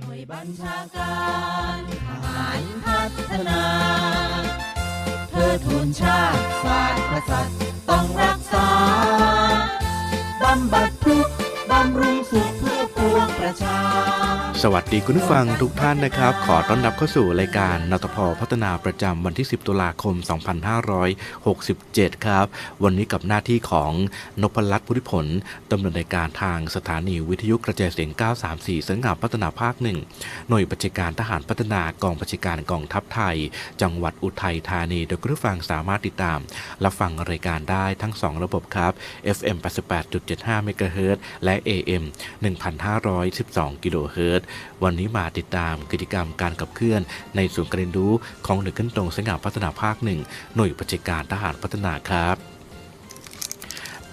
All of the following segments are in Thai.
หน่วยบัญชาการทหารพัฒนาเพื่อทูนชาติศาสตร์กษัตริย์ต้องรักษา บำบัดทุกบำรุงสุขเพื่อปวงประชา สวัสดีคุณผู้ฟังทุกท่านนะครับ ขอต้อนรับเข้าสู่รายการนตพพัฒนาประจำวันที่ 10 ตุลาคม 2567 ครับ วันนี้กับหน้าที่ของนพลัตน์พุทธิผลดำเนินรายการทางสถานีวิทยุกระจายเสียง 934 สังกัดพัฒนาภาคหนึ่งหน่วยบัญชาการทหารพัฒนากองบัญชาการกองทัพไทย จังหวัดอุทัยธานี โดยคุณผู้ฟังสามารถติดตามรับฟังรายการได้ทั้ง 2 ระบบครับ FM 88.75 MHz และ AM 1,512 กิโลเฮิรตซ์วันนี้มาติดตามกิจกรรมการกับเคลื่อน ในส่วนการเรียนรู้ของหน่วยขึ้นตรงสังกัดพัฒนาภาคหนึ่งหน่วยปฏิการทหารพัฒนาครับ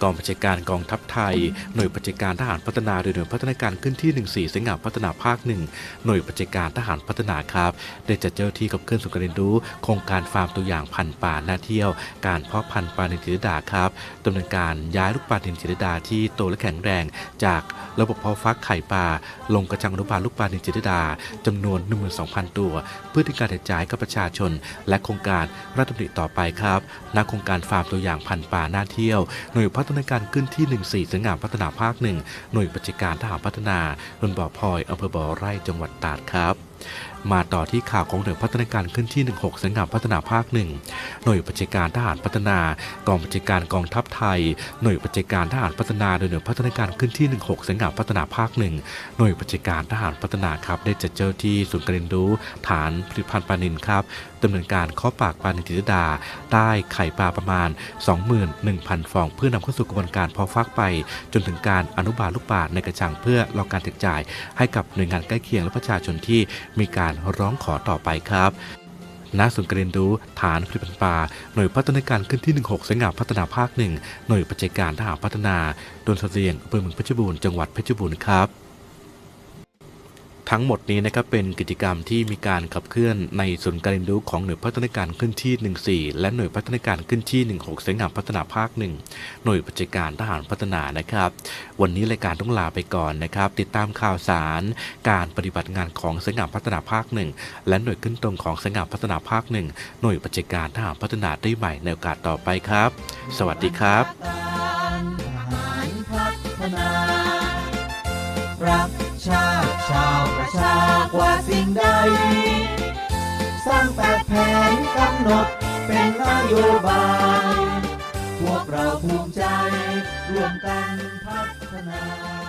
กองบัญชาการกองทัพไทย หน่วยบัญชาการทหารพัฒนาโดยหน่วยพัฒนาการขึ้นที่ 14สังกัดพัฒนาภาคหนึ่งหน่วยบัญชาการทหารพัฒนาครับ ได้จัดเจ้าหน้าที่กับเคลื่อนสู่การเรียนรู้ โครงการฟาร์มตัวอย่างพันธุ์ป่าหน้าเที่ยว การเพาะพันธุ์ปลานินจิรดาครับดำเนินการย้ายลูกปลานินจิรดาที่โตและแข็งแรง จากระบบเพาะฟักไข่ปลาลงกระชังอนุบาลลูกปลานินจิรดาจำนวน 12,000 ตัว เพื่อที่การกระจายกับประชาชน และโครงการรัฐดำริต่อไปครับณโครงการฟาร์มตัวอย่างพันธุ์ป่าหน้าเที่ยวหน่วยพัฒนาการขึ้นที่ 14สังกัดพัฒนาภาคหนึ่งหน่วยบัญชาการทหารพัฒนาบนบ่อพลอยอำเภอบ่อไร่จังหวัดตราดครับมาต่อที่ข่าวของหน่วยพัฒนาการขึ้นที่ 16สังกัดพัฒนาภาคหนึ่งหน่วยบัญชาการทหารพัฒนากองบัญชาการกองทัพไทย หน่วยบัญชาการทหารพัฒนาโดยหน่วยพัฒนาการขึ้นที่ 16สังกัดพัฒนาภาคหนึ่งหน่วยบัญชาการทหารพัฒนาครับได้จัดเจ้าที่ศูนย์การเรียนรู้ฐานผลิตภัณฑ์ปลานินครับดำเนินการเคาะปากปลานินจิดา ได้ไข่ปลาประมาณ 21,000 ฟอง เพื่อนำเข้าสู่กระบวนการเพาะฟักไป จนถึงการอนุบาลลูกปลาในกระชังเพื่อรอการแจกจ่าย ให้กับหน่วยงานใกล้เคียงและประชาชนที่มีการร้องขอต่อไปครับณศูนย์การเรียนรู้ฐานผลิตภัณฑ์ป่าหน่วยพัฒนาการขึ้นที่ 16 สังกัดพัฒนาภาคหนึ่ง หน่วยปฏิการทหารพัฒนาดนเสรียงอำเภอเมืองเพชรบูรณ์ จังหวัดเพชรบูรณ์ครับ ทั้งหมดนี้นะครับเป็นกิจกรรมที่มีการขับเคลื่อนในศูนย์การเรียนรู้ของหน่วยพัฒนาการขึ้นที่ 14 และหน่วยพัฒนาการขึ้นที่ 16สงกัดพัฒนาภาคหนึ่งหน่วยปฏิการทหารพัฒนานะครับ วันนี้รายการต้องลาไปก่อนนะครับ ติดตามข่าวสาร การปฏิบัติงานของสงกัดพัฒนาภาคหนึ่งและหน่วยขึ้นตรงของสงกัดพัฒนาภาคหนึ่งหน่วยปฏิการทหารพัฒนาได้ใหม่ในโอกาสต่อไปครับ สวัสดีครับพัฒนารักชาติชาว ชากว่าสิ่งใด สร้างแปดแผนกำหนดเป็นนโยบาย พวกเราภูมิใจร่วมกันพัฒนา